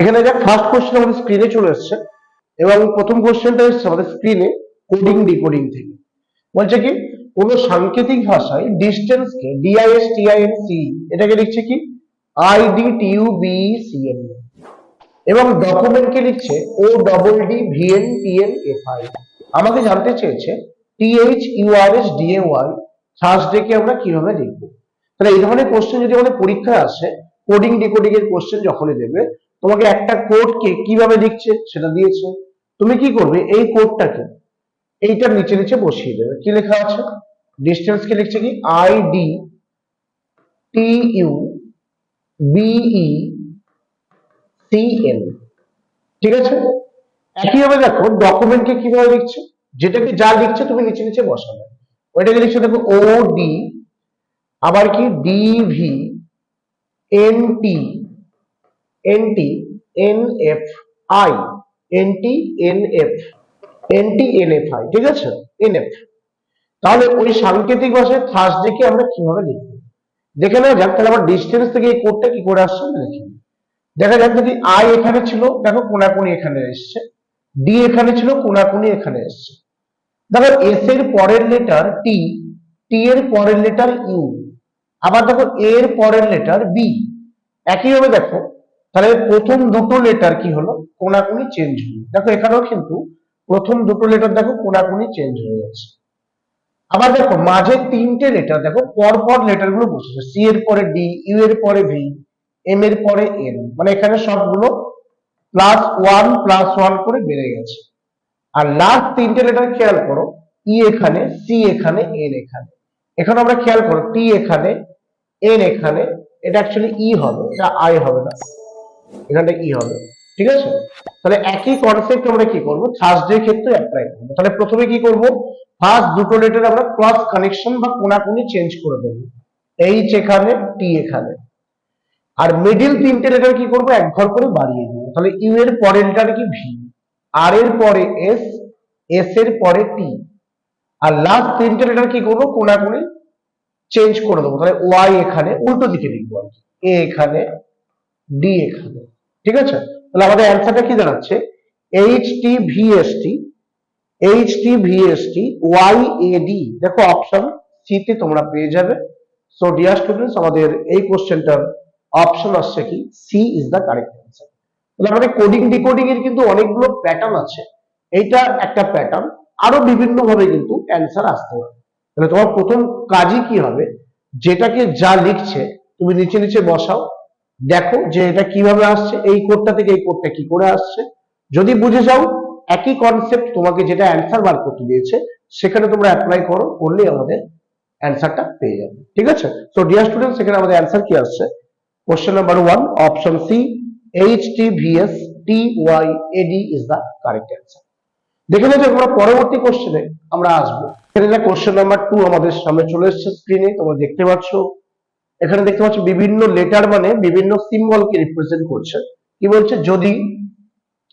এখানে যা first question আমাদের স্ক্রিনে চলে এসছে, এবং প্রথম কোশ্চেনটা এসছে আমাদের স্ক্রিনে কোডিং ডিকোডিং থেকে। বলছে কি, কোন সাংকেতিক ভাষায় ডিস্টেন্স কে ডিআইএস টিআইএন সি এটাকে লিখছে কি? আইডি টিইউ বি সিএন এবং ডকুমেন্ট কে লিখছে O double D VN TN F I আমাকে জানতে চেয়েছে TH URS DA Y Thursday কে আমরা কীভাবে লিখব তাহলে এই ধরনের কোশ্চেন যদি আমাদের পরীক্ষায় আসে কোডিং ডিকোডিং এর কোশ্চেন যখনই দেবে তোমাকে একটা কোড কে কীভাবে লিখছে সেটা দিয়েছে। তুমি কি করবে? এই কোডটাকে এইটার নিচে নিচে বসিয়ে দেবে। কি লেখা আছে? ডিস্টেন্স কে লিখছে কি? I D T U BE C N ঠিক আছে? একইভাবে দেখো ডকুমেন্টকে কীভাবে লিখছে? যেটাকে যা লিখছে তুমি নিচে নিচে বসাবে। ওইটাকে লিখছে দেখো ও ডি আবার কি? DV N T N T N F I N T N F N T N F I ঠিক আছে? এন এফ তাহলে ওই সাংকেতিক ভাষায় থার্সডে কে আমরা কীভাবে লিখব? দেখে নেওয়া যাক, তাহলে আমার ডিস্টেন্স থেকে এই কোডটা কি করে আসছে আমি দেখি দেখা যাক যদি আই এখানে ছিল, দেখো কোনাকুনি এখানে এসছে। ডি এখানে ছিল, কোনাকুনি এখানে এসছে। দেখো এস এর পরের লেটার টি টি এর পরের লেটার ইউ আবার দেখো এর পরের লেটার বি একইভাবে দেখো তাহলে প্রথম দুটো লেটার কি হলো? কোনাকুনি চেঞ্জ হলো। দেখো, এখানেও কিন্তু প্রথম দুটো লেটার দেখো, কোনাকুনি চেঞ্জ হয়ে যাচ্ছে। আবার দেখো, মাঝে তিনটে লেটার দেখো পর পর লেটারগুলো বসেছে। সি এর পরে ডি ইউ এর পরে ভি এম এর পরে এন মানে এখানে সবগুলো প্লাস ওয়ান প্লাস ওয়ান করে বেড়ে গেছে। আর লাস্ট তিনটে লেটার খেয়াল করো ই এখানে সি এখানে এন এখানে। এখানে আমরা খেয়াল করো টি এখানে এন এখানে, এটা অ্যাকচুয়ালি ই হবে, এটা আই হবে না। এখানটা ই হবে? ঠিক আছে? তাহলে একই কনসেপ্ট আমরা কি করব? থার্সডে ক্ষেত্রে অ্যাপ্লাই করব। তাহলে প্রথমে কি করব? ফার্স্ট দুটো লেটার আমরা ক্রস কানেকশন বা কোনাকুনি চেঞ্জ করে দেবো। এইচ এখানে টি এখানে। আর মিডিল তিনটে লেটার কি করব? এক ঘর করে বাড়িয়ে দেবো। তাহলে ইউ এর পরের লেটার কি ভি আর এর পরে এস এস এর পরে টি আর লাস্ট তিনটে লেটার কি করব? কোনাকুনি চেঞ্জ করে দেবো। তাহলে ওয়াই এখানে, উল্টো দিকে লিখব আর কি। এ এখানে ডি এখানে। ঠিক আছে? তাহলে আমাদের অ্যান্সারটা কি দাঁড়াচ্ছে H T V S T H T V S T Y A D দেখো অপশন সি তে তোমরা পেয়ে যাবে। সো ডিয়ার স্টুডেন্টস আমাদের এই কোশ্চেনটার অপশন আসছে কি? C is the correct answer তাহলে আমাদের কোডিং ডিকোডিং এর কিন্তু অনেকগুলো প্যাটার্ন আছে। এইটা একটা প্যাটার্ন আরও বিভিন্ন ভাবে কিন্তু অ্যান্সার আসতে পারে। তাহলে তোমার প্রথম কাজই কি হবে? যেটাকে যা লিখছে, তুমি নিচে নিচে বসাও। দেখো যে এটা কীভাবে আসছে, এই কোডটা থেকে এই কোডটা কি করে আসছে। যদি বুঝে যাও, একই কনসেপ্ট তোমাকে যেটা অ্যান্সার বার করতে দিয়েছে, সেখানে তোমরা অ্যাপ্লাই করো করলেই আমাদের অ্যান্সারটা পেয়ে যাবে। ঠিক আছে? তো ডিয়ার স্টুডেন্ট সেখানে আমাদের অ্যান্সার কি আসছে? Question number one option C H T V S T Y AD is the correct answer দেখে নেবে আমরা পরবর্তী কোশ্চেনে আমরা আসব। এখানে কোশ্চেন নাম্বার টু আমাদের সামনে চলে এসেছে স্ক্রিনে তোমরা দেখতে পাচ্ছ। এখানে দেখতে পাচ্ছ বিভিন্ন লেটার মানে বিভিন্ন সিম্বলকে রিপ্রেজেন্ট করছে। কি বলছে? যদি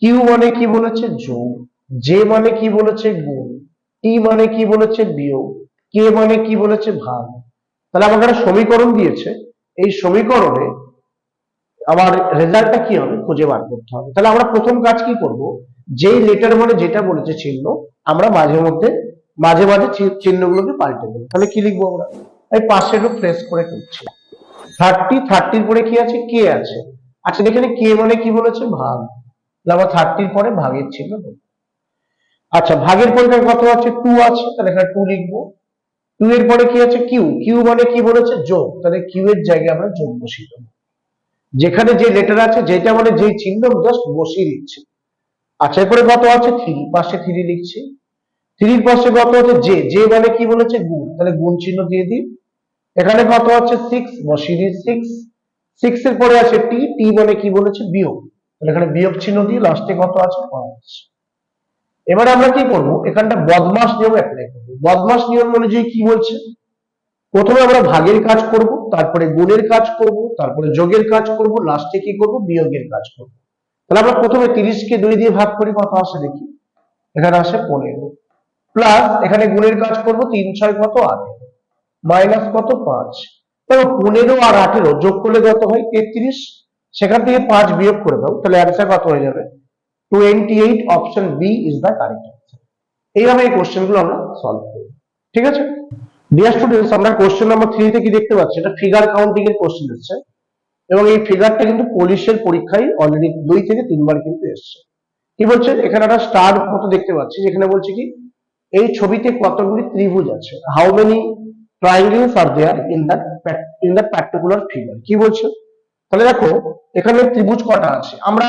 কিউ মানে কি বলেছে? যোগ। জে মানে কি বলেছে? গুণ। টি মানে কি বলেছে? বিয়োগ। কে মানে কি বলেছে? ভাগ। তাহলে আমাকে একটা সমীকরণ দিয়েছে। এই সমীকরণে আমার রেজাল্টটা কি হবে? খুঁজে বার করতে হবে। তাহলে আমরা প্রথম কাজ কি করব? যেই লেটার মানে যেটা বলেছে চিহ্ন, আমরা মাঝে মধ্যে, মাঝে মাঝে চিহ্নগুলোকে পাল্টে দেবো। তাহলে কি লিখব আমরা? পাশে একটু প্রেস করে করছি থার্টি থার্টির পরে কি আছে? কে আছে। আচ্ছা এখানে কে মানে কি বলেছে? ভাগ। তাহলে থার্টির পরে ভাগের দেবো আচ্ছা ভাগের পরে কত আছে? টু আছে, তাহলে এখানে টু লিখব। টু এর পরে কি আছে? কিউ কিউ মানে কি বলেছে? যোগ। তাহলে কিউ এর জায়গায় আমরা যোগ বসিয়ে দেবো। যেখানে যে লেটার আছে, যেটা মানে যে চিহ্ন জাস্ট বসিয়ে দিচ্ছি। আচ্ছা এরপরে কত আছে? থ্রি পাশে থ্রি লিখছি। থ্রির পাশে কত আছে? জে জে মানে কি বলেছে? গুণ। তাহলে গুণ চিহ্ন দিয়ে দিই। এখানে কত আছে? সিক্স বসিয়ে সিক্স সিক্স এর পরে আছে টি টি মানে কি বলেছে? বিয়োগ। এখানে বিয়োগ চিহ্ন দিয়ে লাস্টে কত আছে? পাঁচ। এবার আমরা কি করব? এখানটা বদমাস নিয়ম অ্যাপ্লাই করব। বদমাস নিয়ম অনুযায়ী কি বলছে? প্রথমে আমরা ভাগের কাজ করব, তারপরে গুণের কাজ করব, তারপরে যোগের কাজ করব লাস্টে কি করব? বিয়োগের কাজ করব। তাহলে আমরা প্রথমে তিরিশ কে দুই দিয়ে ভাগ করি, কত আসে দেখি? এখানে আসে পনেরো। প্লাস এখানে গুণের কাজ করব, তিন ছয় কত আঠেরো মাইনাস কত? পাঁচ। দেখো পনেরো আর আঠেরো যোগ করলে কত হয়? তেত্রিশ। সেখান থেকে পাঁচ বিয়োগ করে দাও, তাহলে অ্যান্সার কত হয়ে যাবে? Twenty eight option B is the correct এইভাবে এই কোশ্চেনগুলো আমরা সলভ করি ঠিক আছে? ডিয়ার স্টুডেন্টস আমরা কোশ্চেন নাম্বার থ্রিতে কি দেখতে পাচ্ছি? এটা ফিগার কাউন্টিং এর কোশ্চেন এসছে। এবং এই ফিগারটা কিন্তু পুলিশের পরীক্ষায় অলরেডি দুই থেকে তিনবার কিন্তু এসছে। কি বলছে? এখানে একটা স্টার মতো দেখতে পাচ্ছি, যেখানে বলছে কি, এই ছবিতে কতগুলি ত্রিভুজ আছে? How many triangles are in that in that particular figure কি বলছে? তাহলে দেখো, এখানে ত্রিভুজ কটা আছে? আমরা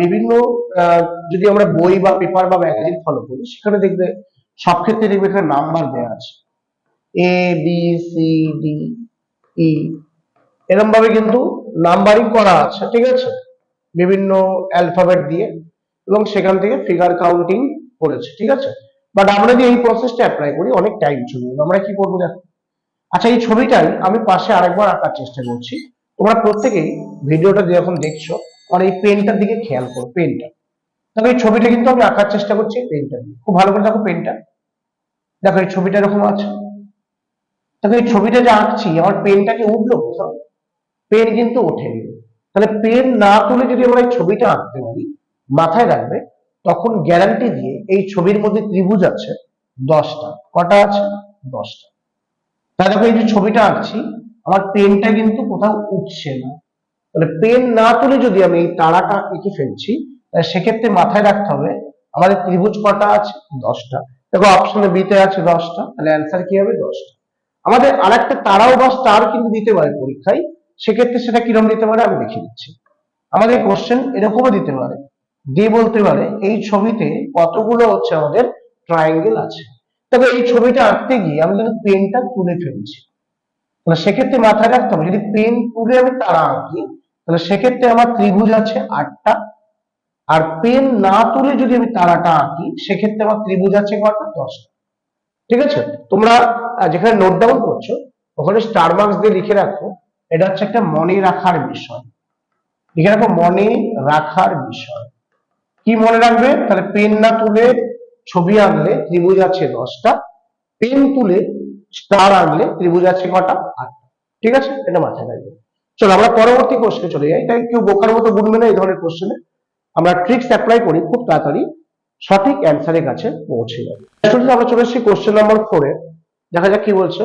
বিভিন্ন যদি আমরা বই বা পেপার বা ম্যাগাজিন ফলো করি, সেখানে দেখবে সব ক্ষেত্রে দেখবে এখানে নাম্বার দেওয়া আছে। A B C D E এরকম ভাবে কিন্তু নাম্বারিং করা আছে, ঠিক আছে? বিভিন্ন অ্যালফাবেট দিয়ে, এবং সেখান থেকে ফিগার কাউন্টিং করেছে, ঠিক আছে? বাট আমরা যদি এই প্রসেসটা অ্যাপ্লাই করি, অনেক টাইম চলে আমরা কি করব দেখো? আচ্ছা এই ছবিটাই আমি পাশে আরেকবার আঁকার চেষ্টা করছি। তোমরা প্রত্যেকেই ভিডিওটা যখন দেখছ আর এই পেনটার দিকে খেয়াল করো, পেনটা। তবে এই ছবিটা কিন্তু আমি আঁকার চেষ্টা করছি পেনটা দিয়ে। খুব ভালো করে দেখো পেনটা। দেখো, এই ছবিটা এরকম আছে। দেখো, এই ছবিটা যে আঁকছি, আমার পেনটাকে উঠল কোথাও? পেন কিন্তু ওঠেনি। তাহলে পেন না তুলে যদি আমরা এই ছবিটা আঁকতে পারি, মাথায় রাখবে, তখন গ্যারান্টি দিয়ে এই ছবির মধ্যে ত্রিভুজ আছে দশটা। কটা আছে? দশটা। তাহলে দেখো, এই যে ছবিটা আঁকছি, আমার পেনটা কিন্তু কোথাও উঠছে না। তাহলে পেন না তুলে যদি আমি এই তারাটা এঁকে ফেলছি, তাহলে সেক্ষেত্রে মাথায় রাখতে হবে আমাদের ত্রিভুজ কটা আছে? দশটা। দেখো অপশনে বিতে আছে দশটা, তাহলে অ্যান্সার কি হবে? দশটা। আমাদের আরেকটা তারাও বা স্টার কিন্তু দিতে পারে পরীক্ষায়, সেক্ষেত্রে সেটা কিরম দিতে পারে আমি দেখিয়ে দিচ্ছি। আমাদের কোশ্চেন এরকমও দিতে পারে। দিয়ে বলতে পারে, এই ছবিতে কতগুলো হচ্ছে আমাদের ট্রায়াঙ্গেল আছে? তবে এই ছবিটা আঁকতে গিয়ে আমি কিন্তু পেনটা তুলে ফেলছি। তাহলে সেক্ষেত্রে মাথায় রাখতে হবে, যদি পেন তুলে আমি তারা আঁকি, তাহলে সেক্ষেত্রে আমার ত্রিভুজ আছে আটটা। আর পেন না তুলে যদি আমি তারাটা আঁকি, সেক্ষেত্রে আমার ত্রিভুজ আছে কটা? দশটা। ঠিক আছে? তোমরা যেখানে নোট ডাউন করছ, ওখানে স্টার মার্কস দিয়ে লিখে রাখো, এটা হচ্ছে একটা মনে রাখার বিষয়। লিখে রাখো মনে রাখার বিষয়। কি মনে রাখবে? তাহলে পেন না তুলে ছবি আঁকলে ত্রিভুজ আছে দশটা পেন তুলে স্টার আঁকলে ত্রিভুজ আছে কটা? ঠিক আছে? এটা মাথায় রাখবে। চলো আমরা পরবর্তী কোশ্চেনে চলে যাই। তাই কেউ বোকার মতো বুঝবে না এই ধরনের কোশ্চেনে আমরা ট্রিক্স অ্যাপ্লাই করি খুব তাড়াতাড়ি। সঠিক অ্যান্সারের কাছে পৌঁছে যাবে। Students, আমরা চলে এসেছি কোশ্চেন নাম্বার ফোরে দেখা যাক কি বলছে।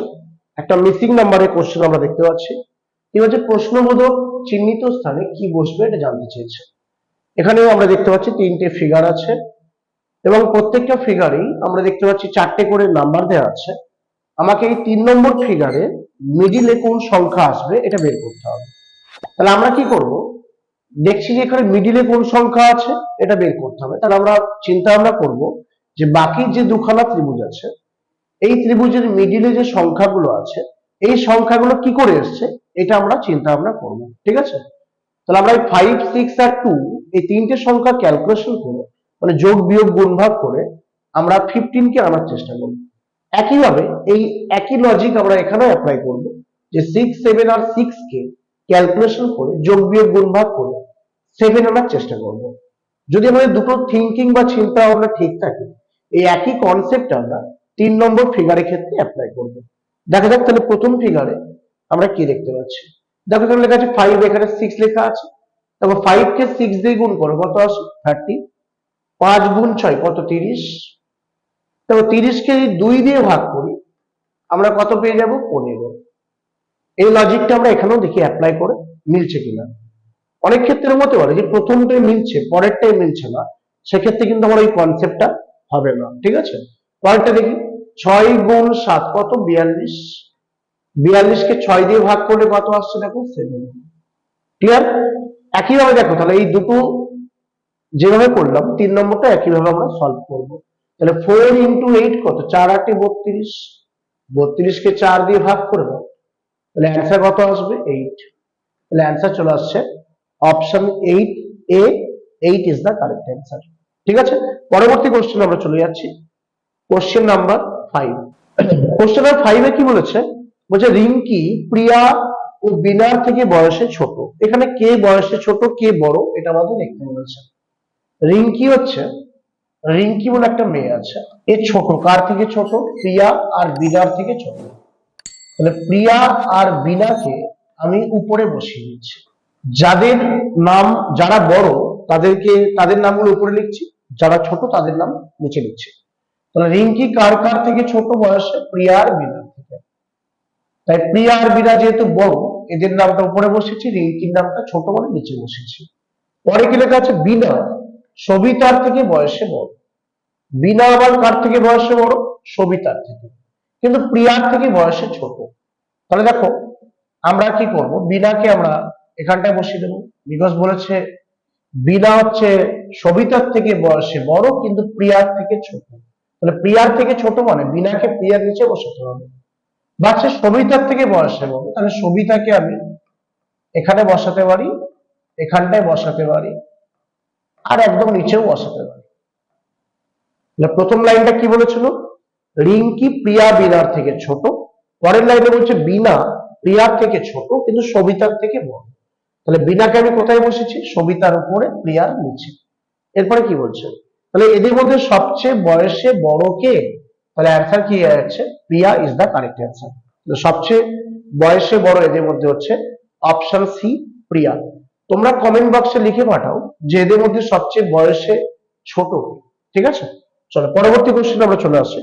একটা মিসিং নাম্বারের কোশ্চেন আমরা দেখতে পাচ্ছি। কি বলছে? প্রশ্নবোধক চিহ্নিত স্থানে কি বসবে এটা জানতে চেয়েছে। এখানেও আমরা দেখতে পাচ্ছি তিনটে ফিগার আছে। এবং প্রত্যেকটা ফিগারেই আমরা দেখতে পাচ্ছি চারটে করে নাম্বার দেওয়া আছে। আমাকে এই তিন নম্বর ফিগারে মিডিলে কোন সংখ্যা আসবে এটা বের করতে হবে। তাহলে আমরা কি করব? দেখছি যে এখানে মিডিলে কোন সংখ্যা আছে, এটা বের করতে হবে। তাহলে আমরা চিন্তা ভাবনা করব যে বাকি যে দুখানা ত্রিভুজ আছে, এই ত্রিভুজের মিডিলে যে সংখ্যাগুলো আছে, এই সংখ্যাগুলো কি করে এসছে? এটা আমরা চিন্তা ভাবনা করব। ঠিক আছে? তাহলে আমরা এই ফাইভ সিক্স আর টু এই তিনটে সংখ্যা ক্যালকুলেশন করে মানে যোগ বিয়োগ গুণ ভাগ করে আমরা ফিফটিন কে আনার চেষ্টা করব। একইভাবে এই একই লজিক আমরা এখানেও অ্যাপ্লাই করব যে সিক্স সেভেন আর সিক্স কে ক্যালকুলেশন করে যোগ বিয়োগ গুণ ভাগ করে সেভেন আনার চেষ্টা করব। যদি আমাদের দুটো থিঙ্কিং বা চিন্তা ভাবনা ঠিক থাকে, এই একই কনসেপ্ট আমরা তিন নম্বর ফিগারের ক্ষেত্রে অ্যাপ্লাই করব। দেখা যাক তাহলে প্রথম ফিগারে আমরা কি দেখতে পাচ্ছি? দেখো এখানে লেখা আছে ফাইভ এখানে সিক্স লেখা আছে। তারপর ফাইভ কে সিক্স দিয়ে গুণ করো, কত আসে? থার্টি পাঁচ গুণ ছয়, কত তিরিশ? তারপর তিরিশকে যদি দুই দিয়ে ভাগ করি, আমরা কত পেয়ে যাব? পনেরো। এই লজিকটা আমরা এখানেও দেখি অ্যাপ্লাই করে, মিলছে কিনা? অনেক ক্ষেত্রে হতে পারে যে প্রথমটাই মিলছে, পরেরটাই মিলছে না, সেক্ষেত্রে কিন্তু আমার ওই কনসেপ্টটা হবে না, ঠিক আছে? পরেরটা দেখি, ছয় গুণ সাত, কত? বিয়াল্লিশ। বিয়াল্লিশকে ছয় দিয়ে ভাগ করলে কত আসছে? দেখো সেভেন ক্লিয়ার একইভাবে দেখো, তাহলে এই দুটো যেভাবে করলাম, তিন নম্বরটা একইভাবে আমরা সলভ করব। তাহলে ফোর ইন্টু এইট কত? চার আটে বত্রিশ। বত্রিশকে চার দিয়ে ভাগ করে দাও তাহলে অ্যান্সার কত আসবে? এইট তাহলে অ্যান্সার চলে আসছে option eight A eight is the correct answer ঠিক আছে? পরবর্তী কোশ্চেন আমরা চলে যাচ্ছি। Question number five question number ফাইভে কি বলেছে? বলছে রিঙ্কি প্রিয়া ও বিনার থেকে বয়সে ছোট। এখানে কে বয়সে ছোট, কে বড়? এটা আমাদের দেখতে বলেছে। রিঙ্কি হচ্ছে, রিঙ্কি বলে একটা মেয়ে আছে। এ ছোট, কার থেকে ছোট? প্রিয়া আর বিনার থেকে ছোট। তাহলে প্রিয়া আর বিনাকে আমি উপরে বসিয়ে দিচ্ছি। যাদের নাম, যারা বড়, তাদেরকে, তাদের নামগুলো উপরে লিখছি। যারা ছোট, তাদের নাম নিচে লিখছি। তাহলে রিঙ্কি কার কার থেকে ছোট বয়সে? প্রিয়া আর বিনার থেকে। তাই প্রিয়া আর বিনা যেহেতু বড়, এদের নামটা উপরে বসেছি, রিঙ্কির নামটা ছোট বলে নিচে বসেছি। পরে কি লেখা আছে? বিনা। সবিতার থেকে বয়সে বড়। বিনা আবার কার থেকে বয়সে বড়? সবিতার থেকে। কিন্তু প্রিয়ার থেকে বয়সে ছোট। তাহলে দেখো, আমরা কি করব? বিনাকে আমরা এখানটায় বসিয়ে দেবো। বিকজ বলেছে, বিনা হচ্ছে সবিতার থেকে বয়সে বড়, কিন্তু প্রিয়ার থেকে ছোট। তাহলে প্রিয়ার থেকে ছোট মানে বিনাকে প্রিয়ার নিচে বসাতে হবে। বাচ্চা সবিতার থেকে বয়সে বড়, তাহলে সবিতাকে আমি এখানে বসাতে পারি, এখানটায় বসাতে পারি। আর একদম নিচেও বসাতে পারি। প্রথম লাইনটা কি বলেছিল? রিঙ্কি প্রিয়া বিনার থেকে ছোট। পরের লাইনে বলছে বিনা, প্রিয়ার থেকে ছোট, কিন্তু সবিতার থেকে বড়। তাহলে বিনাকে আমি কোথায় বসেছি? সবিতার উপরে, প্রিয়ার নিচে। এরপরে কি বলছে? তাহলে এদের মধ্যে সবচেয়ে বয়সে বড় কে? তাহলে অ্যান্সার কি আছে? Priya is the correct answer সবচেয়ে বয়সে বড় এদের মধ্যে হচ্ছে অপশন সি প্রিয়া। তোমরা কমেন্ট বক্সে লিখে পাঠাও যে এদের মধ্যে সবচেয়ে বয়সে ছোট ঠিক আছে? চলো, পরবর্তী কোশ্চেন আমরা চলে আসি।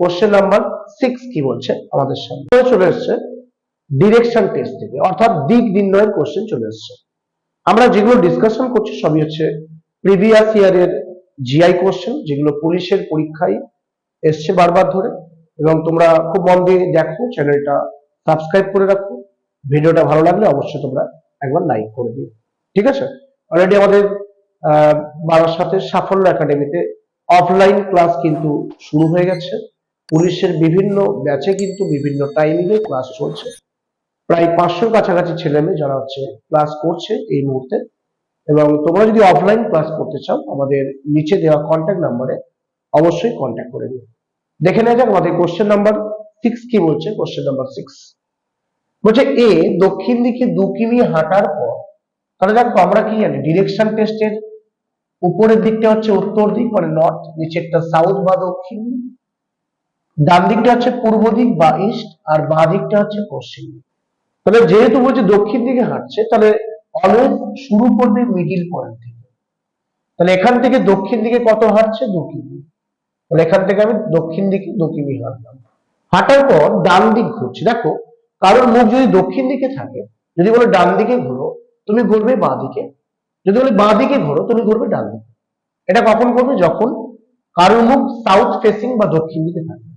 কোশ্চেন নাম্বার সিক্স কি বলছে আমাদের সামনে? চলে এসছে ডিরেকশন টেস্ট থেকে, অর্থাৎ দিক নির্ণয়ের কোশ্চেন চলে এসছে। আমরা যেগুলো ডিসকাশন করছি সবই হচ্ছে প্রিভিয়াস ইয়ারের জিআই কোশ্চেন যেগুলো পুলিশের পরীক্ষায় এসছে বারবার ধরে। এবং তোমরা খুব মন দিয়ে দেখো চ্যানেলটা সাবস্ক্রাইব করে রাখো। ভিডিওটা ভালো লাগলে অবশ্যই তোমরা একবার লাইক করে দিও। ঠিক আছে? অলরেডি আমাদের বারাসাতের সাফল্য একাডেমিতে অফলাইন ক্লাস কিন্তু শুরু হয়ে গেছে। পুলিশের বিভিন্ন ব্যাচে কিন্তু বিভিন্ন টাইমিংয়ে ক্লাস চলছে। প্রায় পাঁচশোর কাছাকাছি ছেলে মেয়ে যারা হচ্ছে ক্লাস করছে এই মুহূর্তে। এবং তোমরা যদি অফলাইন ক্লাস করতে চাও, আমাদের নিচে দেওয়া কন্ট্যাক্ট নাম্বারে অবশ্যই কন্ট্যাক্ট করে দিও দেখে নেওয়া যাক আমাদের কোশ্চেন নাম্বার সিক্স কি বলছে? কোশ্চেন নাম্বার সিক্স বলছে, এ দক্ষিণ দিকে দু কিমি হাঁটার তাহলে দেখো আমরা কি জানি? ডিরেকশন টেস্টের উপরের দিকটা হচ্ছে উত্তর দিক মানে নর্থ নিচেরটা সাউথ বা দক্ষিণ। ডান দিকটা হচ্ছে পূর্ব দিক বা ইস্ট আর বাঁ দিকটা হচ্ছে পশ্চিম তাহলে যেহেতু বলছে দক্ষিণ দিকে হাঁটছে, তাহলে অলওয়েজ শুরু করবে মিডিল পয়েন্ট থেকে। তাহলে এখান থেকে দক্ষিণ দিকে কত হাঁটছে? দু কিমি তাহলে এখান থেকে আমি দক্ষিণ দিকে দু কিমি হাঁটলাম। হাঁটার পর ডান দিক ঘুরছি। দেখো, কারোর মুখ যদি দক্ষিণ দিকে থাকে, যদি বলে ডান দিকে ঘুরো তুমি ঘুরবে বাঁ দিকে যদি বলে বাঁ দিকে ঘোরো, তুমি ঘুরবে ডান দিকে। এটা কখন করবে যখন কারোর মুখ সাউথ ফেসিং বা দক্ষিণ দিকে থাকবে।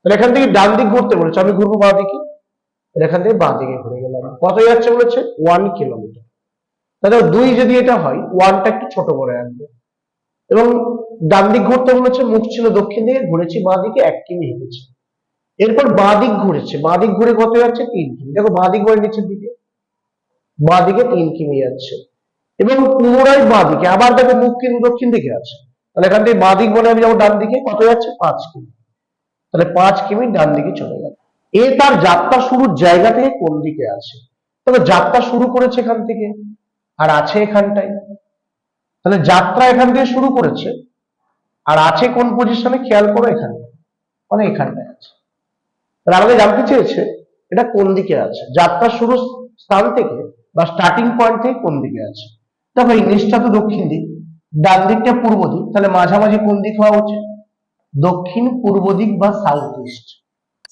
তাহলে এখান থেকে ডান দিক ঘুরতে বলেছে, আমি ঘুরবো বাঁ দিকে এখান থেকে বাঁ দিকে ঘুরে গেলাম। কত যাচ্ছে বলেছে? ওয়ান কিলোমিটার তাহলে দুই যদি এটা হয় ওয়ানটা একটু ছোট করে আনবে। এবং ডান দিক ঘুরতে বলেছে, মুখ ছিল দক্ষিণ দিকে, ঘুরেছি বাঁ দিকে, এক কিমি হেঁটেছে। এরপর বাঁ দিক ঘুরেছে। বাঁ দিক ঘুরে কত যাচ্ছে? তিন কিমি। দেখো বাঁ দিক ঘুরে নিচের দিকে। বাঁ দিকে তিন কিমি যাচ্ছে এবং পুনরায় বাঁ দিকে আবার দেখো মুখ কিন্তু দক্ষিণ দিকে আছে। তাহলে এখান থেকে বাঁ দিক বলে আমি যাব ডান দিকে কত যাচ্ছে? পাঁচ কিমি। তাহলে পাঁচ কিমি ডান দিকে চলে গেল। এ তার যাত্রা শুরুর জায়গা থেকে কোন দিকে আছে? তবে যাত্রা শুরু করেছে এখান থেকে, আর আছে এখানটায়। তাহলে যাত্রা এখান থেকে শুরু করেছে, আর আছে কোন পজিশনে খেয়াল করো এখানে। মানে এখানটায় আছে। তাহলে আমাদের জানতে চেয়েছে, এটা কোন দিকে আছে? যাত্রা শুরু স্থান থেকে বা স্টার্টিং পয়েন্ট থেকে কোন দিকে আছে? দেখো ইংলিশটা তো দক্ষিণ দিক। ডান দিকটা পূর্ব দিক। তাহলে মাঝামাঝি কোন দিক হওয়া উচিত? দক্ষিণ, পূর্ব দিক বা সাউথ ইস্ট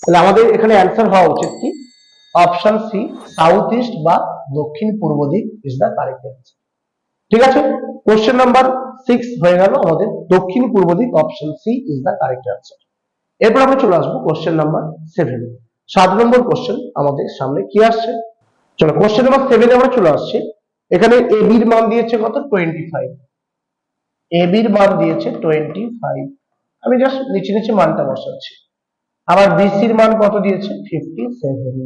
তাহলে আমাদের এখানে অ্যান্সার হওয়া উচিত কি? অপশন সি সাউথ ইস্ট বা দক্ষিণ, পূর্ব দিক ইজ দ্য কারেক্ট অ্যান্সার ঠিক আছে? কোশ্চেন নাম্বার সিক্স হয়ে গেল আমাদের। দক্ষিণ, পূর্ব দিক option C is the correct answer এরপর আমরা চলে আসব কোশ্চেন নাম্বার সেভেন সাত নম্বর কোশ্চেন আমাদের সামনে কি আসছে? চলো কোশ্চেন নাম্বার সেভেনে আমরা চলে আসছি। এখানে এ বির মান দিয়েছে কত? টোয়েন্টি ফাইভ এ বির মান দিয়েছে টোয়েন্টি ফাইভ আমি জাস্ট নিচে নিচে মানটা বসাচ্ছি। আবার বিসির মান কত দিয়েছে? ফিফটি সেভেন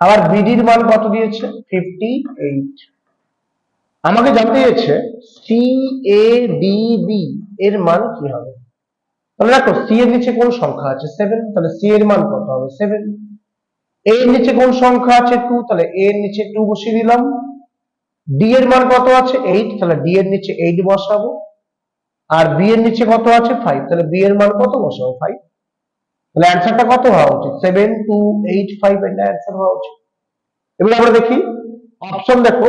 আবার বিডির মান কত দিয়েছে? ফিফটি এইট আমাকে জানতে চেয়েছে সি এ ডি বি এর মান কি হবে? তাহলে দেখো সি এর নিচে কোন সংখ্যা আছে? সেভেন তাহলে সি এর মান কত হবে? সেভেন এর নিচে কোন সংখ্যা আছে টু তাহলে এর নিচে টু বসিয়ে দিলাম। ডি এর মান কত আছে? এইট তাহলে ডি এর নিচে এইট বসাবো। আর বি এর নিচে কত আছে? ফাইভ তাহলে বি এর মান কত? বসাবো ফাইভ তাহলে অ্যান্সারটা কত হওয়া উচিত? সেভেন টু এইট ফাইভ এটা অ্যান্সার হওয়া উচিত। এবার আমরা দেখি। অপশন দেখো।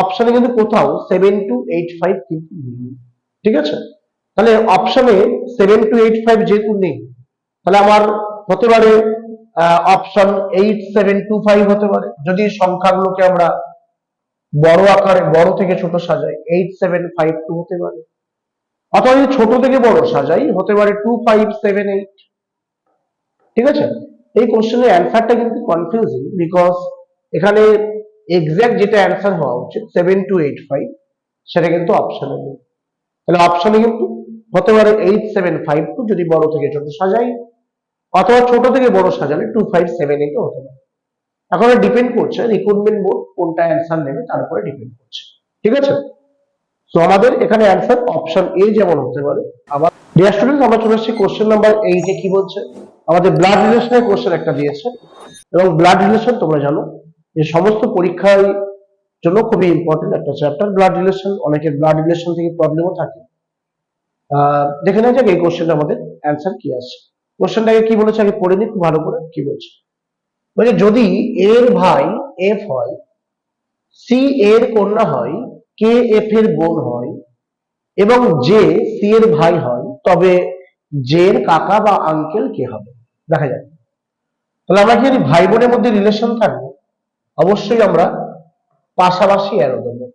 অপশনে কিন্তু কোথাও সেভেন টু এইট ফাইভ কিন্তু ঠিক আছে? তাহলে অপশনে সেভেন টু এইট ফাইভ যেহেতু নেই, তাহলে আমার হতে পারে option eight seven two five হতে পারে। যদি সংখ্যাগুলোকে আমরা বড় আকারে, বড় থেকে ছোট সাজাই এইট সেভেন ফাইভ টু হতে পারে। অথবা যদি ছোট থেকে বড় সাজাই, হতে পারে টু ফাইভ সেভেন এইট ঠিক আছে? এই কোশ্চেনের অ্যান্সারটা কিন্তু কনফিউজিং বিকজ এখানে এক্স্যাক্ট যেটা অ্যান্সার হওয়া উচিত সেভেন টু এইট ফাইভ সেটা কিন্তু অপশনে নেই। তাহলে অপশনে কিন্তু হতে পারে এইট সেভেন ফাইভ টু যদি বড় থেকে ছোট সাজাই অথবা ছোট থেকে বড় সাজালে টু ফাইভ সেভেন এইটও হতে পারে। এখন ডিপেন্ড করছে রিক্রুটমেন্ট বোর্ড কোনটা অ্যান্সার নেবে তার উপরে ডিপেন্ড করছে। ঠিক আছে? তো আমাদের এখানে অ্যান্সার অপশন এ যেমন হতে পারে। আবার ডিয়ার স্টুডেন্ট আমরা চলে আসছি কোশ্চেন নাম্বার এইটে কি বলছে? আমাদের ব্লাড রিলেশনের কোশ্চেন একটা দিয়েছে। এবং ব্লাড রিলেশন তোমরা জানো যে সমস্ত পরীক্ষার জন্য খুবই ইম্পর্টেন্ট একটা চ্যাপ্টার ব্লাড রিলেশন অনেকের ব্লাড রিলেশন থেকে প্রবলেমও থাকে। দেখে নেওয়া যাক এই কোশ্চেনটা আমাদের অ্যান্সার কি আছে। কোশ্চেনটাকে কি বলেছে? আগে পড়ে নিই ভালো করে কি বলছে। বলছে, যদি এর ভাই এফ হয় সি এর কন্যা হয় কে এফ এর বোন হয়, এবং জে সি এর ভাই হয়, তবে জে এর কাকা বা আঙ্কেল কে হবে? দেখা যাক। তাহলে আমরা জানি, ভাই বোনের মধ্যে রিলেশন থাকবে? অবশ্যই আমরা পাশাপাশি অ্যারো দেবো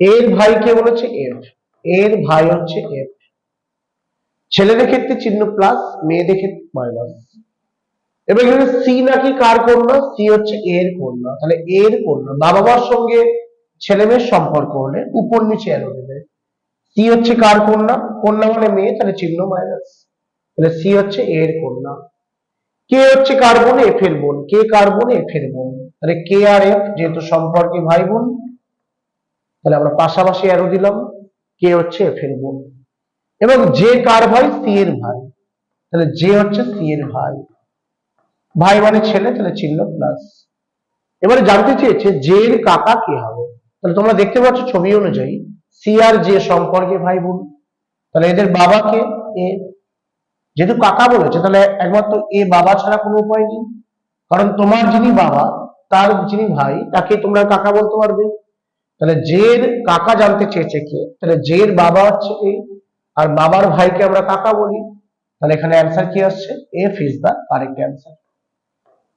এর ভাই কে বলেছে এফ এর ভাই হচ্ছে এফ ছেলেদের ক্ষেত্রে চিহ্ন প্লাস মেয়েদের ক্ষেত্রে মাইনাস এবার এখানে সি নাকি কার কন্যা সি হচ্ছে এর কন্যা তাহলে এর কন্যা বাবা মার সঙ্গে ছেলে মেয়ের সম্পর্ক হলে উপর নিচে এলো দেবে। সি হচ্ছে কার কন্যা কন্যা মানে মেয়ে, তাহলে চিহ্ন মাইনাস তাহলে সি হচ্ছে এর কন্যা কে হচ্ছে কার বোন? এফ এর বোন। কে কার বোন? এফ এর বোন। তাহলে কে আর এফ যেহেতু সম্পর্কে ভাই বোন, তাহলে আমরা পাশাপাশি অ্যারো দিলাম। কে হচ্ছে এফ এর বোন। এবং যে কার ভাই? সি এর ভাই। তাহলে যে হচ্ছে সি এর ভাই। ভাই মানে ছেলে, তাহলে চিহ্ন প্লাস এবারে জানতে চেয়েছে জে এর কাকা কে হবে। তাহলে তোমরা দেখতে পাচ্ছ ছবি অনুযায়ী সি আর জে সম্পর্কে ভাই বোন। তাহলে এদের বাবাকে এ। যেহেতু কাকা বলেছে, তাহলে একমাত্র এ বাবা ছাড়া কোনো উপায় নেই। কারণ তোমার যিনি বাবা, তার যিনি ভাই, তাকে তোমরা কাকা বলতে পারবে। তাহলে জের কাকা জানতে চেয়েছে কে? তাহলে জের বাবা হচ্ছে এ। আর বাবার ভাইকে আমরা কাকা বলি। তাহলে এখানে অ্যান্সার কি আসছে? F is the correct answer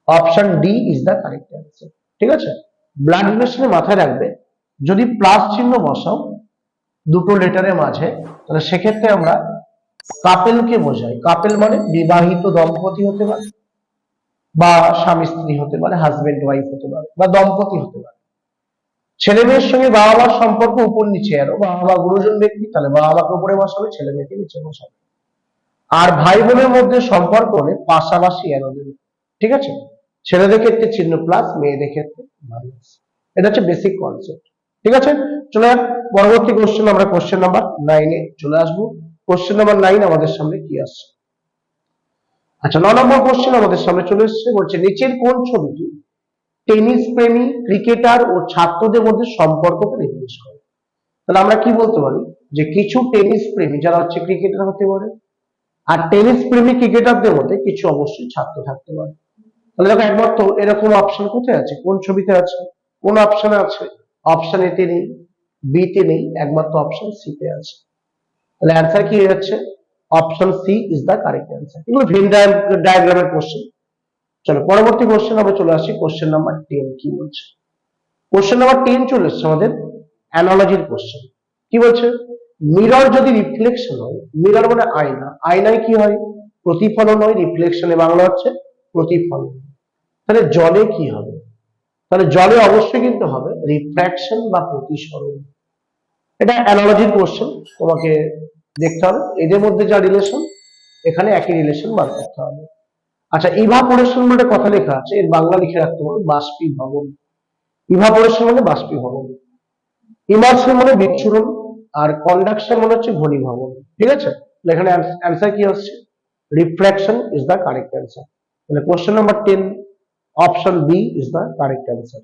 option D is the correct answer ঠিক আছে? ব্লাড রিলেশনে মাথায় রাখবে। যদি প্লাস চিহ্ন বসাও, দুটো লেটারের মাঝে, তাহলে সেক্ষেত্রে আমরা কাপেলকে বোঝাই। কাপেল মানে বিবাহিত দম্পতি হতে পারে, বা স্বামী স্ত্রী হতে পারে হাজবেন্ড ওয়াইফ হতে পারে, বা দম্পতি হতে পারে। ছেলে মেয়ের সঙ্গে বাবা মার সম্পর্ক উপর নিচে। আরও বাবা মা গুরুজন ব্যক্তি, তাহলে বাবা মাকে উপরে বসাবে ছেলে মেয়েকে নিচে বসাবে। আর ভাই বোনের মধ্যে সম্পর্ক হলে পাশাপাশি এরো দেবে ঠিক আছে? ছেলেদের ক্ষেত্রে চিহ্ন প্লাস মেয়েদের ক্ষেত্রে মাইনাস এটা হচ্ছে বেসিক কনসেপ্ট ঠিক আছে? চলে পরবর্তী কোশ্চেন আমরা কোশ্চেন নাম্বার নাইনে চলে আসব। কোশ্চেন নাম্বার নাইন আমাদের সামনে কি আসছে? আচ্ছা ন নম্বর কোশ্চেন আমাদের সামনে চলে এসেছে। বলছে, নিচের কোন ছবিটি টেনিস প্রেমী, ক্রিকেটার ও ছাত্রদের মধ্যে সম্পর্ককে নির্দেশ করে। তাহলে আমরা কি বলতে পারি? যে কিছু টেনিস প্রেমী, যারা হচ্ছে ক্রিকেটার হতে পারে, আর টেনিস প্রেমী ক্রিকেটারদের মধ্যে কিছু অবশ্যই ছাত্র থাকতে পারে। তাহলে দেখো, একমাত্র এরকম অপশন কোথায় আছে? কোন ছবিতে আছে? কোন অপশনে আছে? অপশন এতে নেই বি তে নেই, একমাত্র অপশন সি তে আছে। তাহলে অ্যান্সার কি হয়ে যাচ্ছে? Option C is the correct answer এগুলো ভেন ডায়াগ্রামের কোশ্চেন চলো, পরবর্তী কোশ্চেন আমরা চলে আসি কোশ্চেন নাম্বার টেন কি বলছে? কোশ্চেন নাম্বার টেন চলে এসছে আমাদের অ্যানালজির কোশ্চেন কি বলছে? মিরর যদি রিফ্লেকশন হয় মিরর মানে আয়না, আয়নায় কি হয়? প্রতিফলন হয় রিফ্লেকশনে বাংলা হচ্ছে প্রতিফলন। তাহলে জলে কি হবে? তাহলে জলে অবশ্যই কিন্তু হবে রিফ্র্যাকশন বা প্রতিসরণ। এটা অ্যানালজির কোশ্চেন তোমাকে দেখতে হবে। এদের মধ্যে যা রিলেশন এখানে একই রিলেশন বার করতে হবে। আচ্ছা ইভাপোরেশন মানে কথা লেখা আছে, এর বাংলা লিখে রাখতে পারো হবে বাষ্পীভবন ইভাপোরেশন মানে বাষ্পীভবন ইমার্সন মানে বিচ্ছুরণ, আর কন্ডাকশন মানে হচ্ছে ঘনীভবন। ঠিক আছে? এখানে অ্যান্সার কি হচ্ছে refraction is the correct answer তাহলে question number ten option B is the correct answer